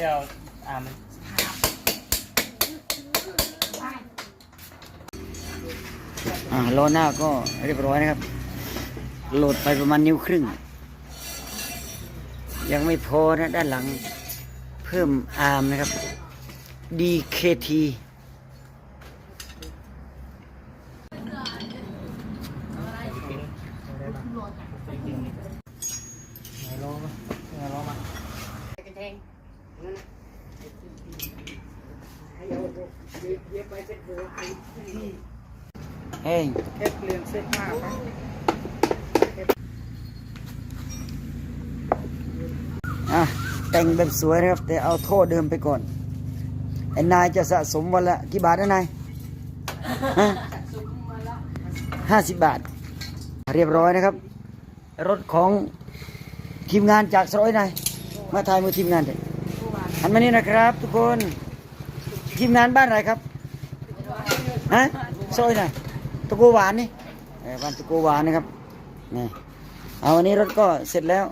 ที่เราอ่ามันอ่าล้อหน้าก็เรียบร้อยนะครับ โหลดไปประมาณนิ้วครึ่ง ยังไม่พอนะด้านหลังเพิ่มอาร์มนะครับ DKT ไหนล้อมาไหนล้อมา เฮ้ยเอฟเรียนเซ็ตมากครับอะแต่งแบบสวยนะครับ แต่เอาโทษเดิมไปก่อนไอ้นายจะสะสมวันละกี่บาทนะนายห้าสิบบาท เรียบร้อยนะครับ รถของทีมงานจากสร้อยนายมาถ่ายมือทีมงานเด็หันมานี่นะครับทุกคน ทีมงานบ้านอะไรครับฮะสร้อยนายตะโกหวานนี่บ้านตะโกหวานนะครับนี่เอาวันนี้รถก็เสร็จแล้ว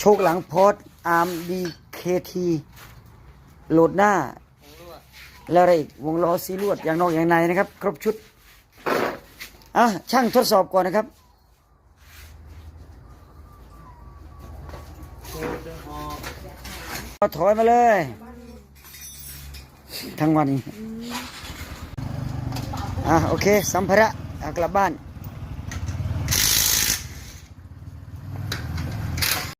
โชคหลังพอร์ตอาร์มดีเคทีโหลดหน้า แล้วอะไรอีกวงล้อซีลวดอย่างนอกอย่างในนะครับ ครบชุดอะช่างทดสอบก่อนนะครับเอาถอยมาเลย ทั้งวันอะโอเค สัมภาระกลับบ้าน